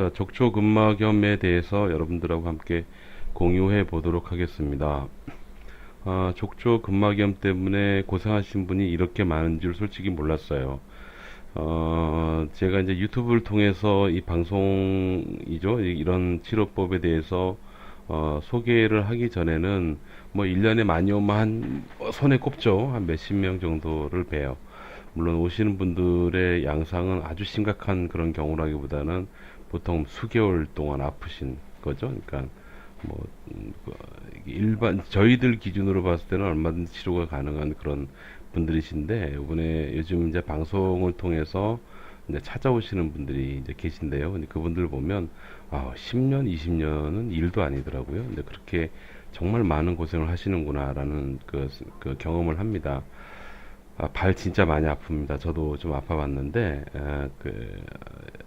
자, 족초근막염에 대해서 여러분들하고 함께 공유해 보도록 하겠습니다. 아, 족초근막염 때문에 고생하신 분이 이렇게 많은 줄 솔직히 몰랐어요. 어, 제가 이제 유튜브를 통해서 이 방송이죠. 이- 이런 치료법에 대해서 어, 소개를 하기 전에는 뭐 1년에 많이 오면 한 어, 손에 꼽죠. 한 몇십 명 정도를 봬요. 물론 오시는 분들의 양상은 아주 심각한 그런 경우라기보다는 보통 수개월 동안 아프신 거죠. 그러니까 뭐 음, 그 일반 저희들 기준으로 봤을 때는 얼마든지 치료가 가능한 그런 분들이신데 이번에 요즘 이제 방송을 통해서 이제 찾아오시는 분들이 이제 계신데요. 근데 그분들 보면 아, 10년, 20년은 일도 아니더라고요. 근데 그렇게 정말 많은 고생을 하시는구나라는 그, 그 경험을 합니다. 아, 발 진짜 많이 아픕니다. 저도 좀 아파봤는데, 아, 그,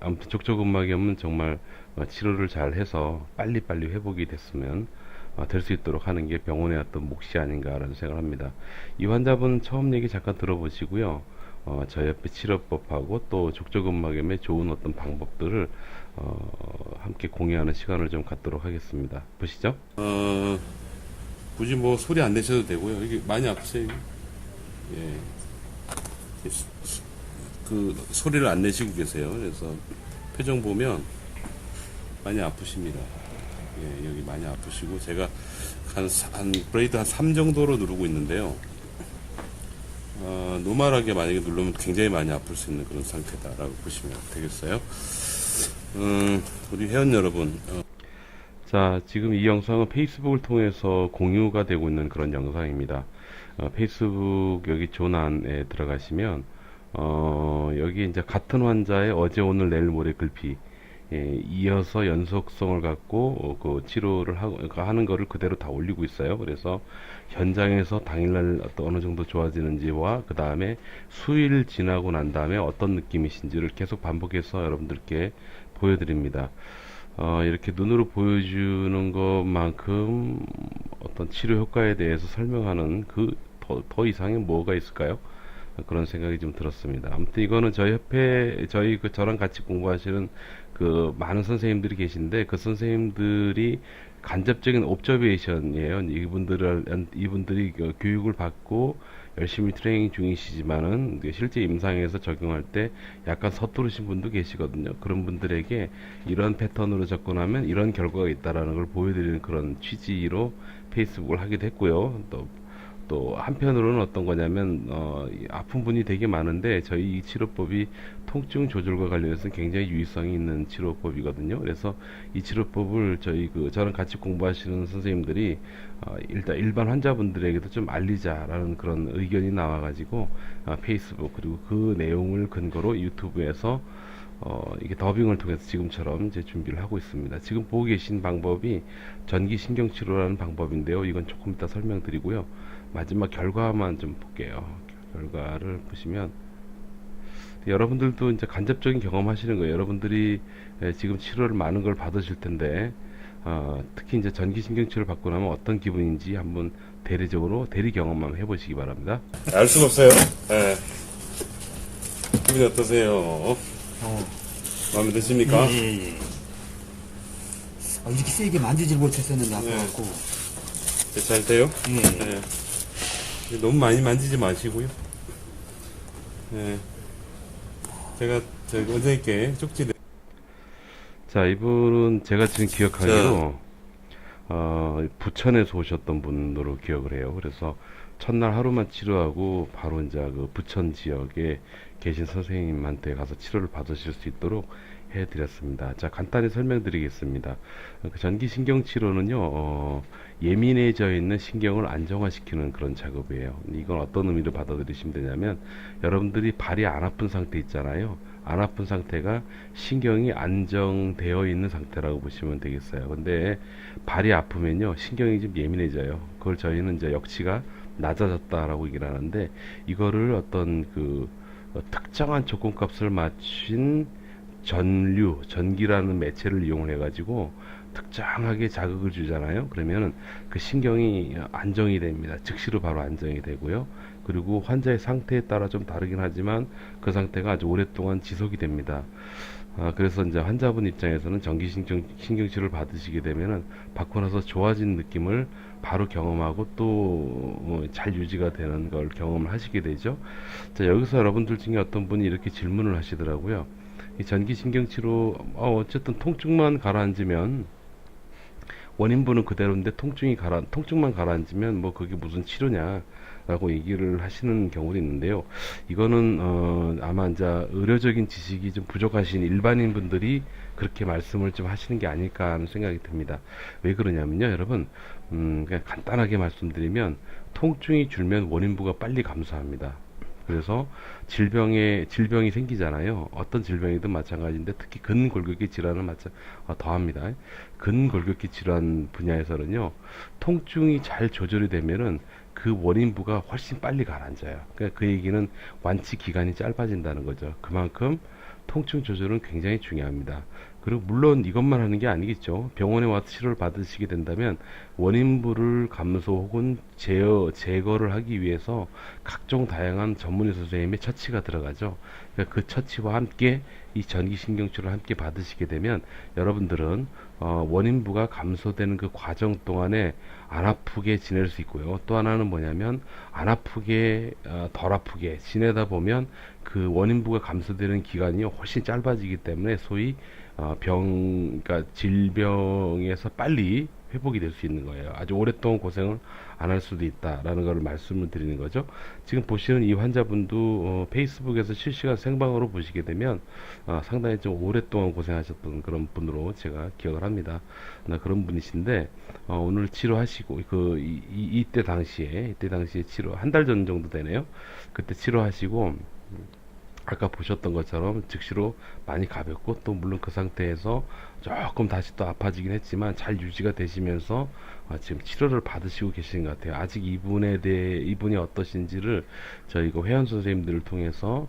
아무튼 족저근막염은 정말 어, 치료를 잘 해서 빨리빨리 회복이 됐으면 될수 있도록 하는 게 병원의 어떤 몫이 아닌가라는 생각을 합니다. 이 환자분 처음 얘기 잠깐 들어보시고요. 어, 옆에 치료법하고 또 족저근막염의 좋은 어떤 방법들을 어, 함께 공유하는 시간을 좀 갖도록 하겠습니다. 보시죠. 어, 굳이 뭐 소리 안 내셔도 되고요. 이게 많이 아프세요? 예. 그 소리를 안 내시고 계세요. 그래서 표정 보면 많이 아프십니다. 예, 여기 많이 아프시고 제가 한, 사- 한 브레이드 한 3 정도로 누르고 있는데요. 어, 노멀하게 만약에 누르면 굉장히 많이 아플 수 있는 그런 상태다라고 보시면 되겠어요. 음, 우리 회원 여러분. 어. 자, 지금 이 영상은 페이스북을 통해서 공유가 되고 있는 그런 영상입니다. 어, 페이스북 여기 조난에 들어가시면 어, 여기 이제 같은 환자의 어제 오늘 내일 모레 글피 예, 이어서 연속성을 갖고 어, 그 치료를 하고 그 하는 거를 그대로 다 올리고 있어요. 그래서 현장에서 당일날 어떤 어느 정도 좋아지는지와 그 다음에 수일 지나고 난 다음에 어떤 느낌이신지를 계속 반복해서 여러분들께 보여드립니다. 어, 이렇게 눈으로 보여주는 것만큼 어떤 치료 효과에 대해서 설명하는 그 더, 더 이상의 뭐가 있을까요? 그런 생각이 좀 들었습니다. 아무튼 이거는 저희 협회, 저희 그 저랑 같이 공부하시는 그 많은 선생님들이 계신데 그 선생님들이 간접적인 옵저베이션이에요. 이분들을, 이분들이 그 교육을 받고 열심히 트레이닝 중이시지만은 실제 임상에서 적용할 때 약간 서투르신 분도 계시거든요. 그런 분들에게 이런 패턴으로 접근하면 이런 결과가 있다라는 걸 보여드리는 그런 취지로 페이스북을 하기도 했고요. 또 또 한편으로는 어떤 거냐면 어, 이 아픈 분이 되게 많은데 저희 이 치료법이 통증 조절과 관련해서 굉장히 유의성이 있는 치료법이거든요. 그래서 이 치료법을 저희 그 저랑 같이 공부하시는 선생님들이 어, 일단 일반 환자분들에게도 좀 알리자라는 그런 의견이 나와가지고 어, 페이스북 그리고 그 내용을 근거로 유튜브에서 어, 이게 더빙을 통해서 지금처럼 이제 준비를 하고 있습니다. 지금 보고 계신 방법이 전기 신경 치료라는 방법인데요. 이건 조금 이따 설명드리고요. 마지막 결과만 좀 볼게요. 결과를 보시면 여러분들도 이제 간접적인 경험하시는 거예요. 여러분들이 예, 지금 치료를 많은 걸 받으실 텐데 어, 특히 이제 전기 신경 치료를 받고 나면 어떤 기분인지 한번 대리적으로 대리 경험만 해보시기 바랍니다. 알 수가 없어요. 네. 기분이 어떠세요? 어. 마음에 드십니까? 예, 예, 예. 아, 이렇게 세게 만지질 못했었는데 아파갖고. 잘 돼요? 예. 네. 너무 많이 만지지 마시고요. 네. 제가 저희 원장님께 쪽지 내... 자, 이분은 제가 지금 기억하기로 어, 부천에서 오셨던 분으로 기억을 해요. 그래서 첫날 하루만 치료하고 바로 이제 그 부천 지역에 계신 선생님한테 가서 치료를 받으실 수 있도록 해드렸습니다. 자, 간단히 설명드리겠습니다. 그 전기 신경 치료는요, 어, 예민해져 있는 신경을 안정화시키는 그런 작업이에요. 이건 어떤 의미로 받아들이시면 되냐면, 여러분들이 발이 안 아픈 상태 있잖아요. 안 아픈 상태가 신경이 안정되어 있는 상태라고 보시면 되겠어요. 근데 발이 아프면요, 신경이 좀 예민해져요. 그걸 저희는 이제 역치가 낮아졌다라고 얘기를 하는데, 이거를 어떤 그 어, 특정한 조건값을 맞춘 전류, 전기라는 매체를 이용을 해가지고 특정하게 자극을 주잖아요. 그러면은 그 신경이 안정이 됩니다. 즉시로 바로 안정이 되고요. 그리고 환자의 상태에 따라 좀 다르긴 하지만 그 상태가 아주 오랫동안 지속이 됩니다. 아, 그래서 이제 환자분 입장에서는 전기신경 신경치료를 받으시게 되면은 받고 나서 좋아진 느낌을 바로 경험하고 또 잘 유지가 되는 걸 경험을 하시게 되죠. 자, 여기서 여러분들 중에 어떤 분이 이렇게 질문을 하시더라고요. 이 전기신경치료 어, 어쨌든 통증만 가라앉으면 원인분은 그대로인데 통증이 가라 통증만 가라앉으면 뭐 그게 무슨 치료냐라고 얘기를 하시는 경우도 있는데요. 이거는 어 아마 이제 의료적인 지식이 좀 부족하신 일반인 분들이 그렇게 말씀을 좀 하시는 게 아닐까 하는 생각이 듭니다. 왜 그러냐면요, 여러분. 음, 그냥 간단하게 말씀드리면 통증이 줄면 원인부가 빨리 감소합니다. 그래서 질병에 질병이 생기잖아요. 어떤 질병이든 마찬가지인데 특히 근골격계 질환을 마찬 어, 더합니다. 근골격계 질환 분야에서는요, 통증이 잘 조절이 되면은 그 원인부가 훨씬 빨리 가라앉아요. 그러니까 그 얘기는 완치 기간이 짧아진다는 거죠. 그만큼 통증 조절은 굉장히 중요합니다. 그리고 물론 이것만 하는 게 아니겠죠. 병원에 와서 치료를 받으시게 된다면 원인부를 감소 혹은 제어, 제거를 하기 위해서 각종 다양한 전문의 선생님의 처치가 들어가죠. 그러니까 그 처치와 함께 이 전기신경치료를 함께 받으시게 되면 여러분들은 어, 원인부가 감소되는 그 과정 동안에 안 아프게 지낼 수 있고요. 또 하나는 뭐냐면 안 아프게 어, 덜 아프게 지내다 보면 그 원인부가 감소되는 기간이 훨씬 짧아지기 때문에 소위 어, 병, 그러니까 질병에서 빨리 회복이 될 수 있는 거예요. 아주 오랫동안 고생을 안 할 수도 있다라는 걸 말씀을 드리는 거죠. 지금 보시는 이 환자분도 어, 페이스북에서 실시간 생방으로 보시게 되면 어, 상당히 좀 오랫동안 고생하셨던 그런 분으로 제가 기억을 합니다. 나 그런 분이신데 어, 오늘 치료하시고 그 이, 이, 이때 당시에 이때 당시에 치료 한 달 전 정도 되네요. 그때 치료하시고 아까 보셨던 것처럼 즉시로 많이 가볍고 또 물론 그 상태에서 조금 다시 또 아파지긴 했지만 잘 유지가 되시면서 어, 지금 치료를 받으시고 계시는 것 같아요. 아직 이분에 대해 이분이 어떠신지를 저희가 회원 선생님들을 통해서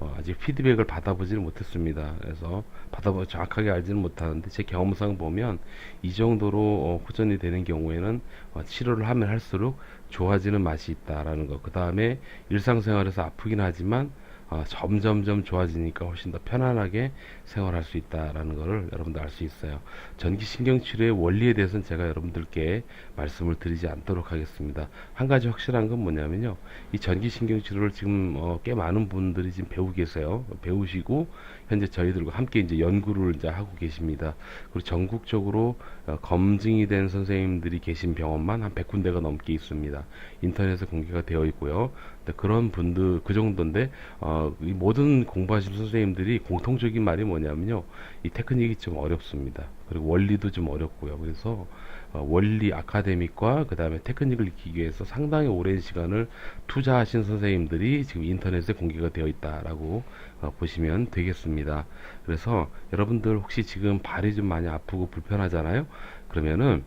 어, 아직 피드백을 받아보지는 못했습니다. 그래서 받아보 정확하게 알지는 못하는데 제 경험상 보면 이 정도로 어, 호전이 되는 경우에는 어, 치료를 하면 할수록 좋아지는 맛이 있다라는 거. 그 다음에 일상생활에서 아프긴 하지만 어, 점점점 좋아지니까 훨씬 더 편안하게 생활할 수 있다라는 것을 여러분들 알 수 있어요. 전기신경치료의 원리에 대해서는 제가 여러분들께 말씀을 드리지 않도록 하겠습니다. 한 가지 확실한 건 뭐냐면요. 이 전기신경치료를 지금 어, 꽤 많은 분들이 지금 배우고 계세요. 배우시고 현재 저희들과 함께 이제 연구를 이제 하고 계십니다. 그리고 전국적으로 어, 검증이 된 선생님들이 계신 병원만 한 100군데가 넘게 있습니다. 인터넷에 공개가 되어 있고요. 근데 그런 분들 그 정도인데 어, 이 모든 공부하신 선생님들이 공통적인 말이 뭐냐면요. 이 테크닉이 좀 어렵습니다. 그리고 원리도 좀 어렵고요. 그래서 어, 원리 아카데믹과 그 다음에 테크닉을 익히기 위해서 상당히 오랜 시간을 투자하신 선생님들이 지금 인터넷에 공개가 되어 있다라고 어, 보시면 되겠습니다. 그래서 여러분들 혹시 지금 발이 좀 많이 아프고 불편하잖아요. 그러면은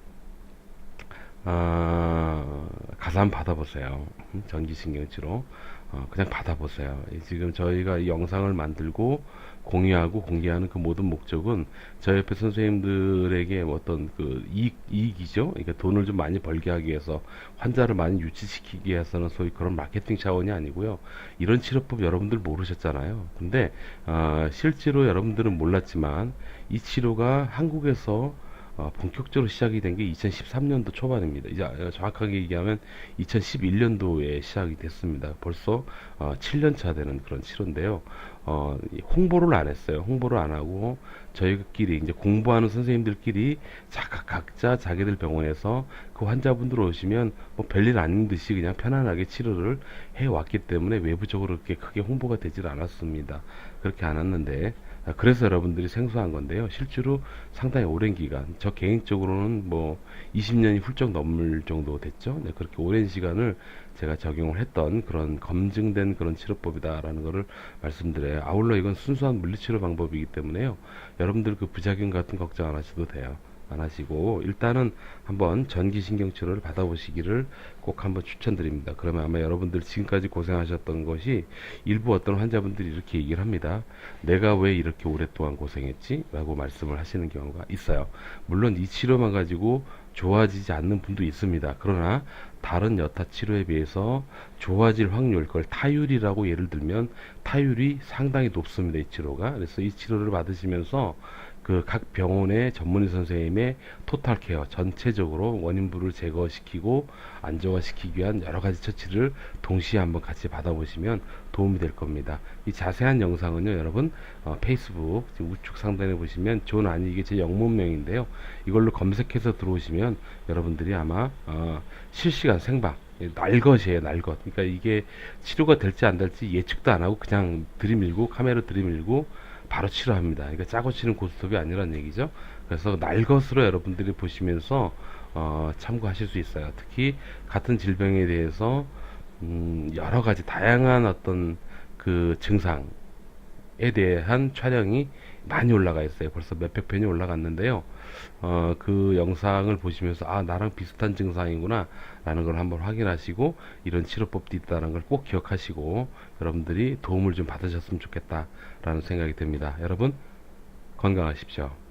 어, 가서 한번 받아보세요. 음, 전기신경치료. 어, 그냥 받아보세요. 이 지금 저희가 이 영상을 만들고 공유하고 공개하는 그 모든 목적은 저희 옆에 선생님들에게 어떤 그 이익, 이익이죠. 그러니까 돈을 좀 많이 벌게 하기 위해서 환자를 많이 유치시키기 위해서는 소위 그런 마케팅 차원이 아니고요. 이런 치료법 여러분들 모르셨잖아요. 근데 어, 실제로 여러분들은 몰랐지만 이 치료가 한국에서 어, 본격적으로 시작이 된 게 2013년도 초반입니다. 이제 어, 정확하게 얘기하면 2011년도에 시작이 됐습니다. 벌써 어, 7년 차 되는 그런 치료인데요. 어, 이 홍보를 안 했어요. 홍보를 안 하고 저희끼리 이제 공부하는 선생님들끼리 자각 각자 자기들 병원에서 그 환자분들 오시면 뭐 별일 아닌 듯이 그냥 편안하게 치료를 해 왔기 때문에 외부적으로 그렇게 크게 홍보가 되질 않았습니다. 그렇게 않았는데 아, 그래서 여러분들이 생소한 건데요. 실제로 상당히 오랜 기간, 저 개인적으로는 뭐 20년이 훌쩍 넘을 정도 됐죠. 네, 그렇게 오랜 시간을 제가 적용을 했던 그런 검증된 그런 치료법이다라는 것을 말씀드려요. 아울러 이건 순수한 물리치료 방법이기 때문에요. 여러분들 그 부작용 같은 걱정 안 하셔도 돼요. 안 하시고 일단은 한번 전기신경 치료를 받아보시기를 꼭 한번 추천드립니다. 그러면 아마 여러분들 지금까지 고생하셨던 것이 일부 어떤 환자분들이 이렇게 얘기를 합니다. 내가 왜 이렇게 오랫동안 고생했지? 라고 말씀을 하시는 경우가 있어요. 물론 이 치료만 가지고 좋아지지 않는 분도 있습니다. 그러나 다른 여타 치료에 비해서 좋아질 확률, 그걸 타율이라고 예를 들면 타율이 상당히 높습니다. 이 치료가. 그래서 이 치료를 받으시면서 그 각 병원의 전문의 선생님의 토탈 케어 전체적으로 원인부를 제거시키고 안정화시키기 위한 여러 가지 처치를 동시에 한번 같이 받아보시면 도움이 될 겁니다. 이 자세한 영상은요, 여러분 어, 페이스북 우측 상단에 보시면 존 아니 이게 제 영문명인데요. 이걸로 검색해서 들어오시면 여러분들이 아마 어, 실시간 생방 예, 날것이에요, 날것. 그러니까 이게 치료가 될지 안 될지 예측도 안 하고 그냥 들이밀고 카메라 들이밀고 바로 치료합니다. 그러니까 짜고 치는 고스톱이 아니란 얘기죠. 그래서 날 것으로 여러분들이 보시면서 어, 참고하실 수 있어요. 특히 같은 질병에 대해서 음, 여러 가지 다양한 어떤 그 증상에 대한 촬영이 많이 올라가 있어요. 벌써 몇백 편이 올라갔는데요. 어, 그 영상을 보시면서 아 나랑 비슷한 증상이구나 라는 걸 한번 확인하시고 이런 치료법도 있다는 걸 꼭 기억하시고 여러분들이 도움을 좀 받으셨으면 좋겠다 라는 생각이 듭니다. 여러분 건강하십시오.